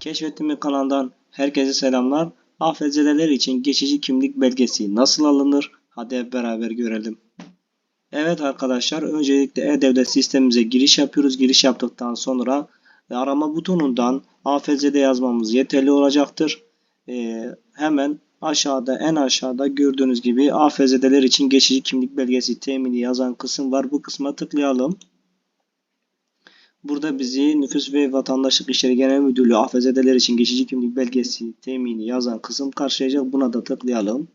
Keşfettiğim kanaldan herkese selamlar. AFZ'ler için geçici kimlik belgesi nasıl alınır? Hadi hep beraber görelim. Evet arkadaşlar öncelikle E-Devlet sistemimize giriş yapıyoruz. Giriş yaptıktan sonra arama butonundan AFZ'de yazmamız yeterli olacaktır. Ee, hemen aşağıda en aşağıda gördüğünüz gibi AFZ'ler için geçici kimlik belgesi temini yazan kısım var. Bu kısma tıklayalım. Burada bizi Nüfus ve Vatandaşlık İşleri Genel Müdürlüğü AFZ'ler için geçici kimlik belgesi temini yazan kısım karşılayacak. Buna da tıklayalım.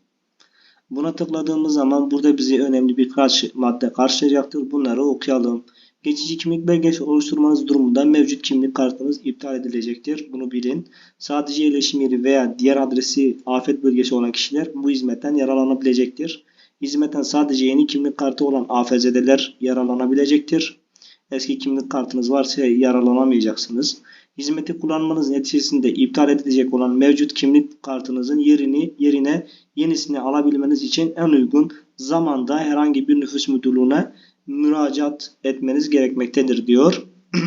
Buna tıkladığımız zaman burada bizi önemli birkaç madde karşılayacaktır. Bunları okuyalım. Geçici kimlik belgesi oluşturmanız durumunda mevcut kimlik kartınız iptal edilecektir. Bunu bilin. Sadece yerleşim yeri veya diğer adresi afet bölgesi olan kişiler bu hizmetten yararlanabilecektir. Hizmetten sadece yeni kimlik kartı olan AFZ'deler yararlanabilecektir. Eski kimlik kartınız varsa yararlanamayacaksınız. Hizmeti kullanmanız neticesinde iptal edilecek olan mevcut kimlik kartınızın yerini yerine yenisini alabilmeniz için en uygun zamanda herhangi bir nüfus müdürlüğüne müracaat etmeniz gerekmektedir diyor.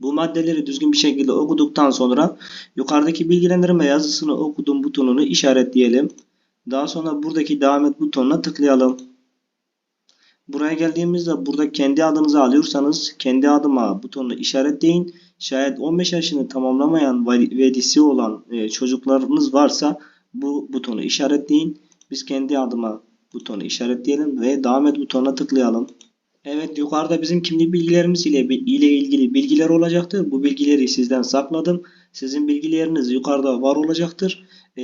Bu maddeleri düzgün bir şekilde okuduktan sonra yukarıdaki bilgilendirme yazısını okudum butonunu işaretleyelim. Daha sonra buradaki devam et butonuna tıklayalım. Buraya geldiğimizde burada kendi adınızı alıyorsanız kendi adıma butonunu işaretleyin. Şayet 15 yaşını tamamlamayan velisi olan e, çocuklarınız varsa bu butonu işaretleyin. Biz kendi adıma butonu işaretleyelim ve devam et butonuna tıklayalım. Evet yukarıda bizim kimlik bilgilerimiz ile, ile ilgili bilgiler olacaktır. Bu bilgileri sizden sakladım. Sizin bilgileriniz yukarıda var olacaktır. Ee,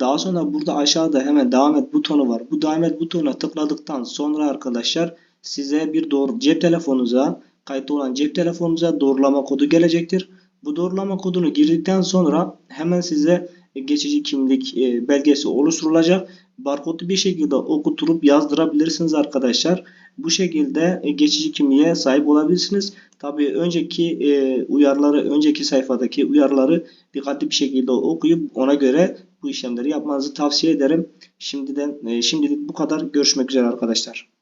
daha sonra burada aşağıda hemen devam et butonu var. Bu devam et butonuna tıkladıktan sonra arkadaşlar size bir doğru cep telefonunuza kayıtlı olan cep telefonunuza doğrulama kodu gelecektir. Bu doğrulama kodunu girdikten sonra hemen size geçici kimlik e, belgesi oluşturulacak. Barkodu bir şekilde okuturup yazdırabilirsiniz arkadaşlar. Bu şekilde e, geçici kimliğe sahip olabilirsiniz. Tabii önceki e, uyarıları, önceki sayfadaki uyarıları dikkatli bir şekilde okuyup ona göre bu işlemleri yapmanızı tavsiye ederim. Şimdiden şimdilik bu kadar. Görüşmek üzere arkadaşlar.